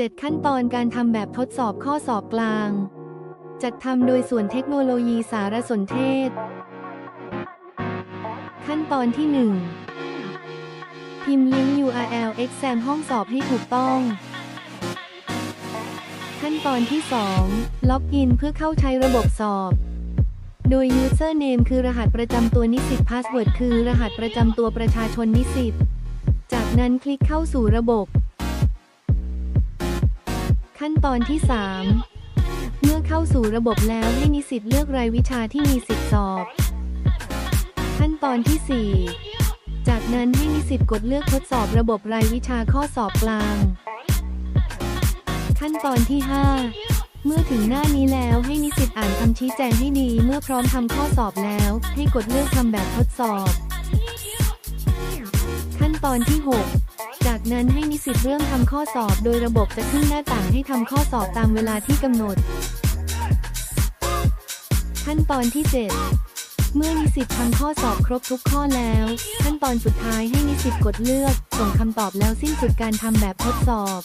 7 ขั้นตอนการทำแบบทดสอบข้อสอบกลาง จัดทำโดยส่วนเทคโนโลยีสารสนเทศ ขั้นตอนที่ 1 พิมพ์ลิงก์ URL exam ห้องสอบให้ถูกต้อง ขั้นตอนที่ 2 ล็อกอินเพื่อเข้าใช้ระบบสอบ โดย username คือรหัสประจำตัวนิสิต password คือรหัสประจำตัวประชาชนนิสิต จากนั้นคลิกเข้าสู่ระบบ ขั้นตอนที่ 3 เมื่อเข้าสู่ระบบแล้วให้นิสิตเลือกรายวิชาที่มีสิทธิสอบ ขั้นตอนที่ 4 จากนั้นให้นิสิตกดเลือกทดสอบระบบรายวิชาข้อสอบกลาง ขั้นตอนที่ 5เมื่อถึงหน้านี้แล้วให้นิสิตอ่านคำชี้แจงให้ดี เมื่อพร้อมทำข้อสอบแล้ว ให้กดเลือกทำแบบทดสอบ ขั้นตอนที่ 6 จากนั้นให้นิสิตเริ่มทำข้อสอบโดยระบบจะขึ้นหน้าต่างให้ทำข้อสอบตามเวลาที่กำหนด ขั้นตอนที่ 7เมื่อนิสิตทำข้อสอบครบทุกข้อแล้ว ขั้นตอนสุดท้ายให้นิสิตกดเลือก ส่งคำตอบแล้วสิ้นสุดการทำแบบทดสอบ